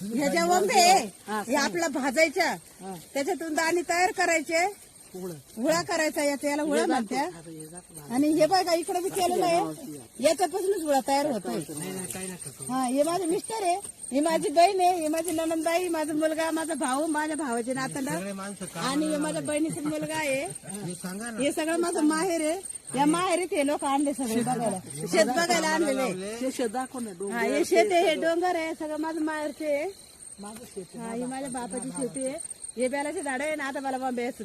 ह्याच्या वंबे हे आपला भाजायच्या त्याच्यातून दाणे तयार करायचे. हुळा करायचा याचा याला हुळा म्हणत्या. आणि हे बघा इकडे बी केलेलं आहे. याच्यापासूनच हुळा तयार होतोय. हा हे माझे मिस्टर आहे. ही माझी बहीण आहे. ही माझी ननंदाई माझा मुलगा माझा भाऊ माझ्या भावाचे नातंड आणि हे माझ्या बहिणीचा मुलगा आहे. हे सगळं माझं माहेर आहे. या माहेरीत हे लोक आणले सगळे बघायला. शेत बघायला आणलेले. हा हे शेत आहे हे डोंगर आहे सगळं माझं माहेरचे आहे. हा ही माझ्या बापाची शेती आहे. हे बेलाचे झाड आहे ना आता मला बॉम्बे असू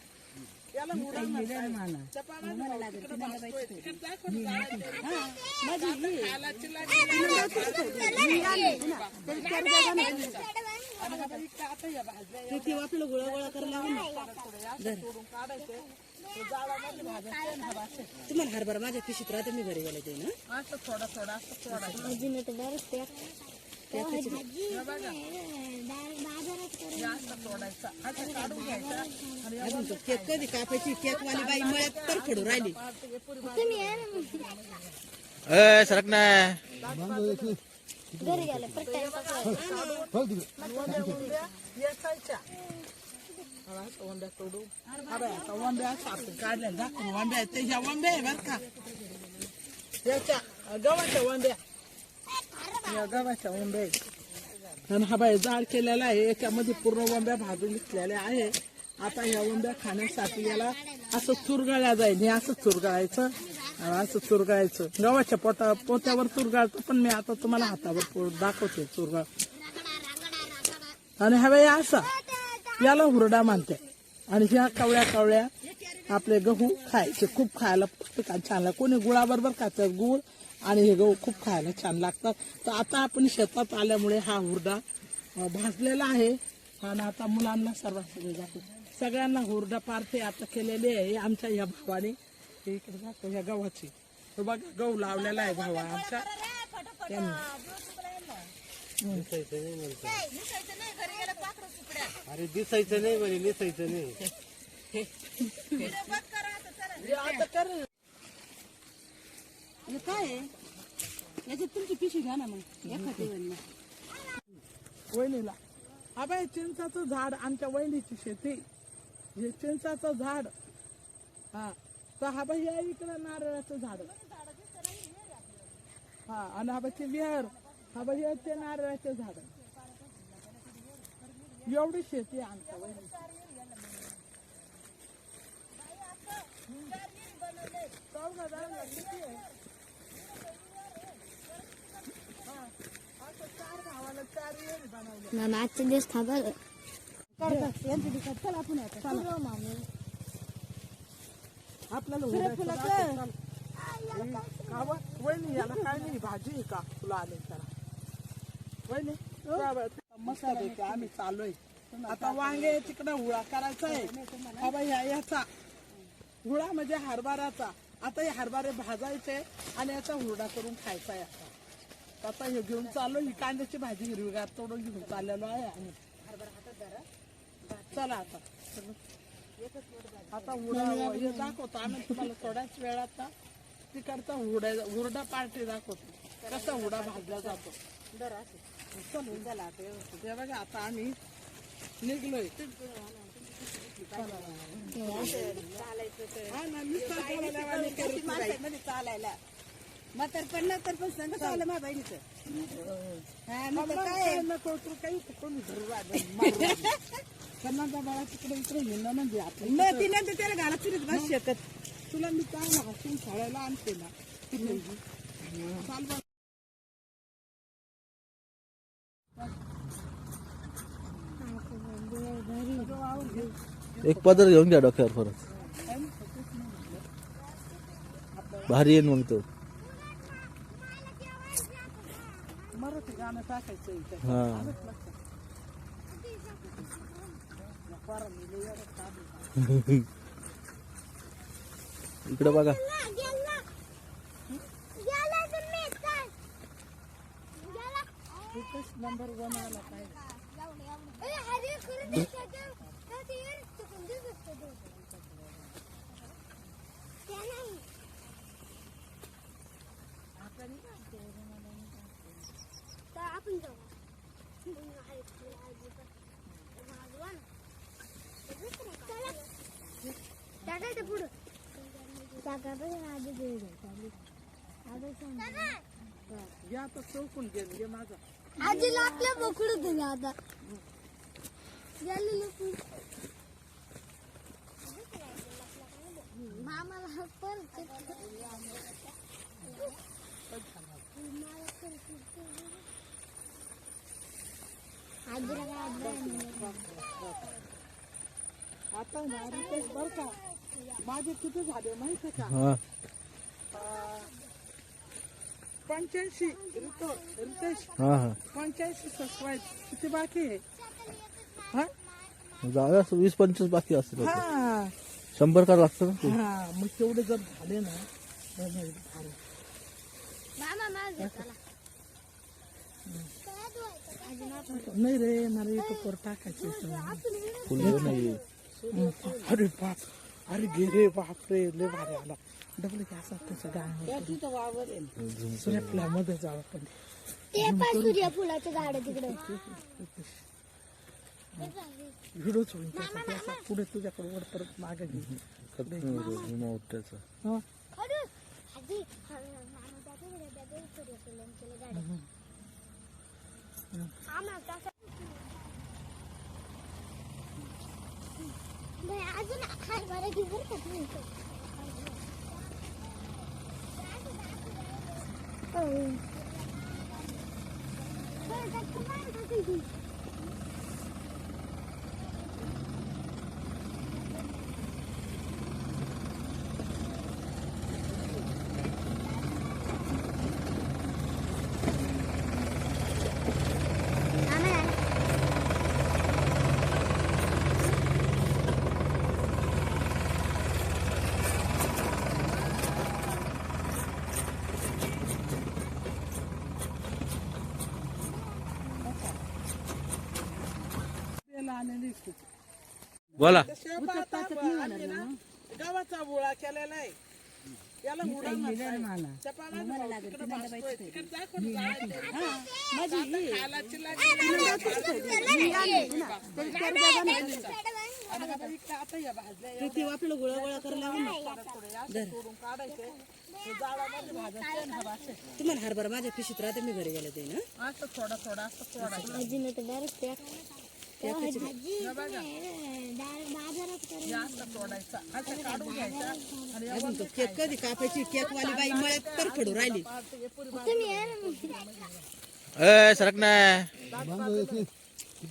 याला मुडा किती आपलं गोळा गोळा करायला. तुम्हाला हरभरा माझ्या पिशीत राहते मी घरी गेले ते ना. थोडा थोडा अजून तो केक कधी कापायची? केक वाली बाई मळ्यात तर खडू राहिली. ए सरक ना वंब्या आता वंब्या काढल्या वंब्या वंब्या आहे बरं का. याच्या गव्हाच्या वंब्या. या गव्हाच्या वंब्या आहेत आणि हा बाई जाड केलेला आहे याच्यामध्ये पूर्ण वंब्या भाजून घेतलेल्या आहे. आता ह्या वंब्या खाण्यासाठी याला असं चुरगाळ्या जाईल हे असं चुरगाळायचं असं चुरगाळायचं. गव्हाच्या पोटा पोत्यावर चुरगाळतो पण मी आता तुम्हाला हातावर दाखवते चुरगाळ. आणि हवे असा याला हुरडा मानते. आणि ह्या कवळ्या कवळ्या आपले गहू खायचे खूप खायला प्रत्येकाला छान कोणी गुळाबरोबर खायचं गुळ आणि हे गहू खूप खायला छान लागतात तर आता आपण शेतात आल्यामुळे हा हुरडा भाजलेला आहे आणि आता मुलांना सर्वांकडे जातो सगळ्यांना हुरडा पार्टी आता केलेली आहे आमच्या या भावाने हे इकडे जातो या गव्हाची हे बघा गहू लावलेला आहे भावा आमच्या अरे दिसायचं नाही म्हणे निसायचं नाही हे आता कर हे काय आहे याच्यात तुमची पिशी घ्या ना मग. एखादी. वहिनीला. हा बाई चिंचाचं झाड आमच्या वहिनीची शेती. हे चिंचाचं झाड. हा. तर हा बाई या इकडं नारळाचं झाड. हा आणि हा बाई विहार हा बाई ते नारळाचे झाड. एवढी शेती आमच्या वहिनी चौघा जणांना किती आहे? असं चार ना आजचे दिवस थांबा आता आपल्याला वहिनी याला काय नाही भाजी का तुला आले मस्त आम्ही चाललोय आता वांगे तिकडे हुळा करायचा आहे हा ह्या- याचा हुळा म्हणजे हरभराचा आता हे हरभरे भाजायचे आणि याचा हुरडा करून खायचा आहे आता हे घेऊन चाललो ही कांद्याची भाजी हिरवीगार तोडून घेऊन चाललेलो आहे आम्ही चला आता. आता हुडा हे दाखवतो आम्ही तुम्हाला थोड्याच वेळात तिकडचा हुडा हुरडा पार्टी दाखवतो. कसा हुडा भाजला जातो. चल. चला आता व्यवस्थित. हे बघा आता आम्ही निघलोय. माणसामध्ये चालायला. म्हातार पण नंतर पण संग चाललं माझ्या बहिणीचं. हा मग तर काय? काही कोणी धरू. त्यांना बाळा तिकडे इकडे हिंडणं म्हणजे आपलं मग ती नंतर त्याला घाला फिरत बस शकत. तुला मी काय हसून शाळेला आणते ना. तिकडे चाल बा. एक पदर घेऊन घ्या डोक्यावर परत. भारी येईन मग तो. गाणं टाकायचं इथं. हा. इकडे बघा. एकच नंबर वन आला पाहिजे आपण जाऊ टाकायचं पुढं टाकायचं आता चौकून घे घे माझा आजी लागल्या आता मामाला परत आजीला काय आता बर का? माझे किती झाले माहिती का? हा. पंच्याऐंशी रितो रितेश. हा हा. पंच्याऐंशी सबस्क्राईब किती बाकी आहे? हा? जागा असं वीस पंचवीस बाकी असतील हा. शंभर का लागतं ना ते? हा मग तेवढे जर झाले ना तर मग भारी. मामा माझं चला आजी माफ नाही रे मला एक कर टाकायचे फुल हे नाही. अरे बाप. अरे गे रे बाप रे लय भारी आला डबल गॅस त्याचं गाणं सूर्यफुलामध्ये जावं आपण ते पण सूर्यफुलाचं झाड तिकडे व्हिडिओच होईल त्याचा पुढे तुझ्याकडे वर परत मागे घे त्याचा हा. आजी मामा जाते सूर्यफुलांच्या झाड आम्हाला अजून हरभरा घेऊ बरं का तुम्ही हो. बरं, त्यात तुम्हाला टाकायची. आम्हाला तेला आलेली खूप बोला शेवगा आता आम्ही ना गव्हाचा गोळा केलेला आहे याला मुडा म्हणतात. त्या पानात तिकडं भाजतोय. तिकडं दाखव ना जायचं. हा. आता खायला चिल्ला चिल्ला आणि आता इकडं आता या या आपलं गोळा गोळा करायला थोडे असे सोडून काढायचे. हे जाळामध्ये भाजायचे आणि हा भाजचे. तुम्हाला हरभरा माझ्या पिशीत राहते मी घरी गेले ते ना. थोडं थोडं हे अजून तो केक कधी कापायची? केक वाली बाई मळ्यात तर खडू राहिली. ए सरक नाही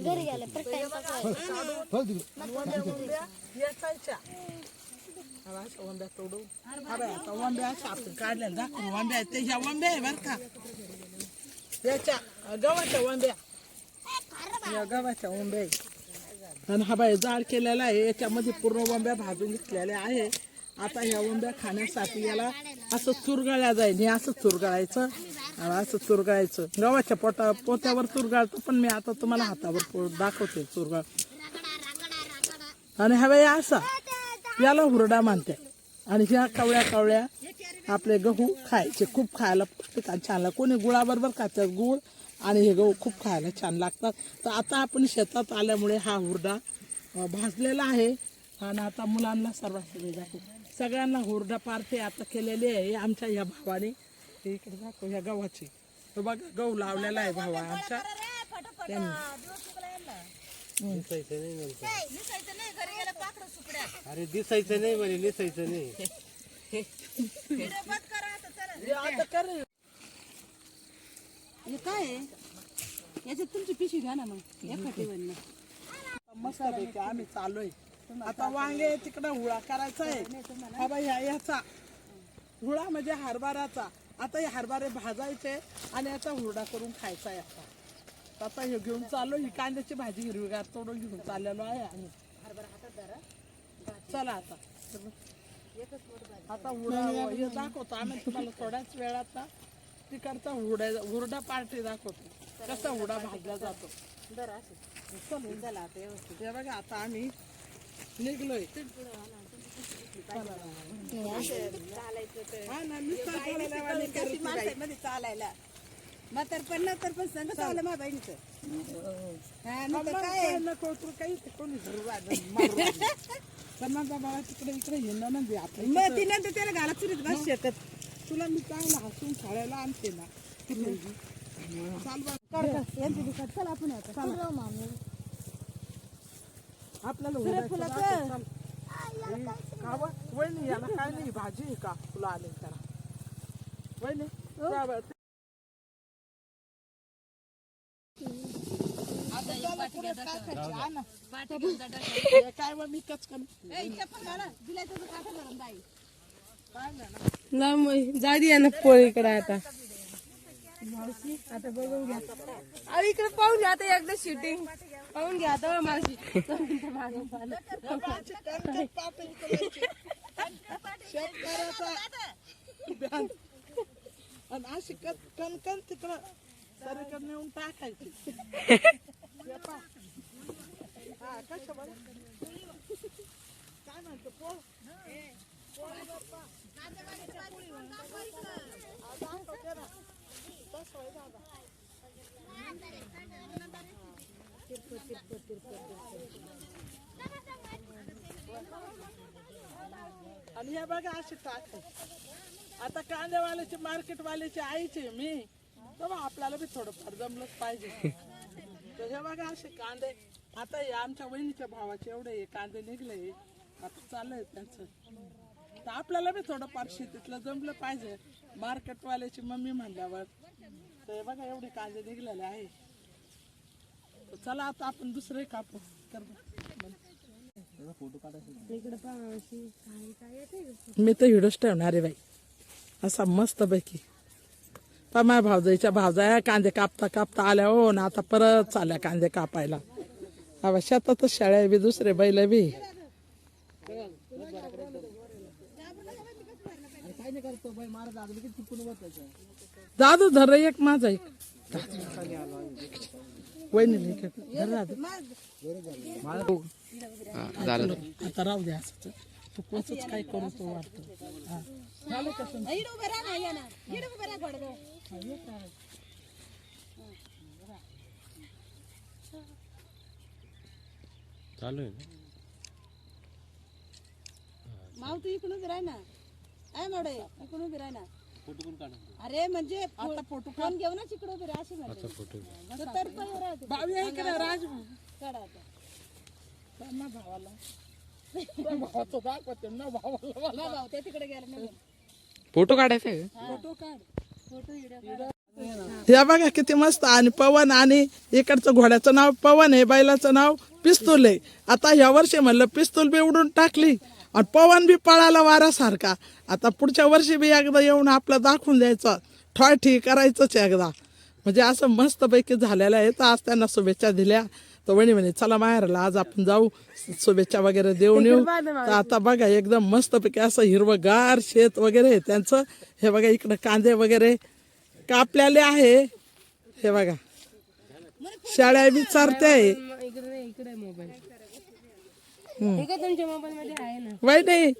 घरी गेले वंब्या आता वंब्या आपण काढल्या. दाखवून वंब्या ते ह्या वंब्या आहे बरं का. याच्या गव्हाच्या वंब्या या गव्हाच्या उंब्या आणि हा बाई जाड केलेला आहे याच्यामध्ये पूर्ण वंब्या भाजून घेतलेल्या आहे. आता ह्या वंब्या खाण्यासाठी याला असं चुरगळ्या जाईल हे असं चुरगळायचं आणि असं चुरगळायचं. गव्हाच्या पोटा पोत्यावर चुरगाळतो पण मी आता तुम्हाला हातावर पो- दाखवते चुरगाळ. आणि हा असा याला हुरडा मानते. आणि ह्या कवळ्या कवळ्या आपले गहू खायचे खूप खायला पौष्टिक छान कोणी गुळाबरोबर खातात गुळ आणि हे गहू खूप खायला छान लागतात. तर आता आपण शेतात आल्यामुळे हा हुरडा भाजलेला आहे. आणि आता मुलांना दाखवू सगळ्यांना हुरडा पार्टी आता केलेली आहे आमच्या ह्या भावाने. इकडे दाखव ह्या गव्हाची. तो बघा गहू लावलेला आहे भावा आमच्या दिसायचं नाही म्हणतो. अरे दिसायचं नाही म्हणे दिसायचं नाही. हे आता कर. हे काय आहे? याच्यात तुमची पिशी घ्या ना मग. एका टेबल मस्त पैकी आम्ही आहे आता वांगे तिकडे हुळा करायचा आहे. हा बाई ह्या याचा. हुळा म्हणजे हरभराचा आता हे हरभरे भाजायचे आणि याचा हुरडा करून खायचा आहे आता. आता हे घेऊन चाललो ही कांद्याची भाजी हिरवीगार तोडून घेऊन चाललेलो आहे आम्ही चला आता. आता हुडा हे दाखवतो. आम्ही तुम्हाला थोड्याच वेळात ना तिकडचा हुडा हुरडा पार्टी दाखवतो. कसा हुडा भाजला जातो. चल, चला आता व्यवस्थित. हे बघा आता आम्ही निघलोय. हा ना मी मध्ये चालायला? म्हातार पण नंतर पण संग चाललं माझ्या बहिणीचं. हा, काय? नको तू काही कोणी. पण बाबा तिकडे इकडे हिंडा ना दे आपलं मग ती नंतर त्याला घाला चुरीत बस शकत तुला मी चांगलं हसून खायला आणते ना तिकडे चाल बा यांची दुकान चल आपण आता मामी आपल्याला सुरे उडायचं फुलाचं. राहतं, चाल. का बा? वहिनी याला काय नाही भाजी आहे का तुला आले त्याला वहिनी काय बा? आता त्याला पुढे टाकायची, हा ना. हे काय बा मी कचकन ए, पण घाला. दिलाय तुझं काठं धरून बाई. काय नाही मग जाडी आहे ना पोळीकडे आता. आता बघून घ्या अरे इकडे पाहून घ्या आता एकदा शूटिंग पाहून घ्या आता माझी अशी कण- कणकण तिकडं सरीकडे नेऊन टाकायची? काय म्हणतो पोळ आणि हे बघा अशी टाकायची आता कांदेवाल्याचे मार्केटवाल्याचे आईचे मी. तेव्हा आपल्याला बी थोडंफार जमलंच पाहिजे. तर हे बघा असे कांदे. आता हे आमच्या वहिनीच्या भावाचे एवढे कांदे निघले. आता चाललंय त्यांचं. तर आपल्याला बी थोडंफार शेतीतलं जमलं पाहिजे. मार्केटवाल्याची मम्मी म्हणल्यावर. तर बघा एवढे कांदे निघलेले आहे. तर चला आता आपण दुसरे कापू. कर मी तर व्हिडिओच ठेवणार आहे बाई. असा मस्त पैकी पण माझ्या भावजाईच्या भावजाया कांदे कापता कापता आल्या. हो ना आता परत चालल्या कांदे कापायला. अवा शेतातच शाळा बी दुसरे बैल बी. दादू धर एक माझा एक. वहिनी धर दादू. आता राहू द्या तू कोणच काय करू तो वाटतो. चालू आहे माव तू इकडून उभी राह ना. काय मडे इकडून उभी राह ना अरे म्हणजे आता फोटो फोन उभी राहा अशी तर राहते राज? काढा आता. ना भावाला. त्या भावाचं दाखवते ना भावाला मला. हा भाऊ त्या तिकडे गेला नाही फोटो काढायचा? आहे फोटो काढ. फोटो व्हिडिओ या बघा किती मस्त. आणि पवन आणि इकडचं घोड्याचं नाव पवन आहे बैलाचं नाव पिस्तूल आहे. आता या वर्षी म्हणलं पिस्तूल बी उडून टाकली. आणि पवन बी पळाला वारासारखा आता पुढच्या वर्षी बी एकदा येऊन आपलं दाखवून द्यायचं. ठॉठी करायचंच एकदा. म्हणजे असं मस्तपैकी झालेलं आहे. तर आज त्यांना शुभेच्छा दिल्या. तर वहिनी म्हणे चला माहेरला आज आपण जाऊ. शुभेच्छा वगैरे देऊन येऊ. तर आता बघा एकदम मस्तपैकी असं हिरवगार शेत वगैरे आहे त्यांचं. हे बघा इकडं कांदे वगैरे कापलेले आहे. हे बघा. शाळा बी चारते आहे इकडे नाही इकडे मोबाईल हे काय तुमच्या मोबाईल मध्ये आहे ना? वाईट नाही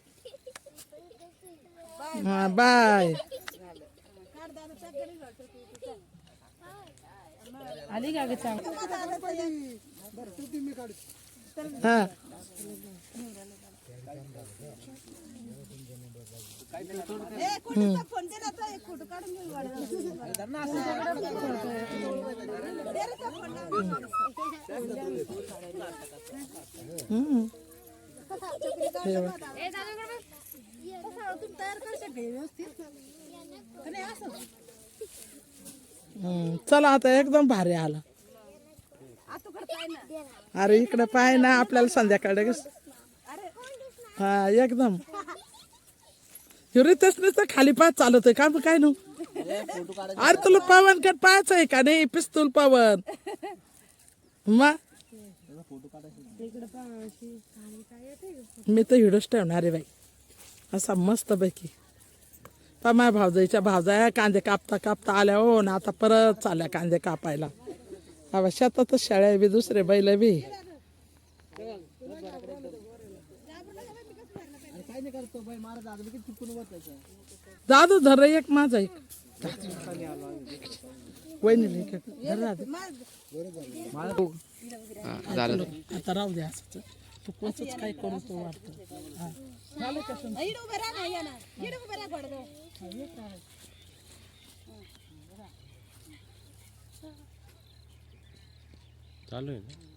हा बाय. आली का ग हा. हम्म. चला आता एकदम भारी आला. अरे इकडे पाय ना आपल्याला संध्याकाळी हा एकदम. रितेश नुसतं खाली पाय चालत आहे का मग काय नु? अरे तुला पवन कट पाहायचं आहे का नाही? पिस्तूल पवन. मग मी तर व्हिडिओच ठेवणार आहे बाई. असा मस्त पैकी पा माझ्या भावजाईच्या भावजाया कांदे कापता कापता आल्या. हो ना आता परत चालल्या कांदे कापायला. अवा शेतातच शाळ्या बी दुसरे बैल बी. दादू धर एक माझा एक. वहिनी धर दादू. झालं. आता राहू दे असंच तू कोणतंच काय करू तो वाटतं. हा. झालं चालू आहे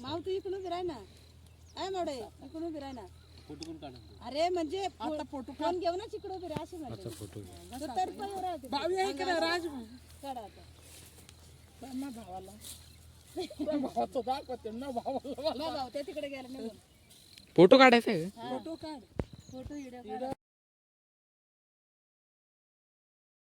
माव तू इकडून राह ना. काय मोडे इकडून राह ना. अरे म्हणजे आता फोटो फोन घेऊनच इकडे उभी राहा अशी म्हणते फोटो तर पण. भावी आहे का नाही, राज. काढा आता. माझ्या भावाला. भावाचं दाखवते ना भावाला ते तिकडे गेला निघून. फोटो काढायचा? आहे फोटो काढ. Photo video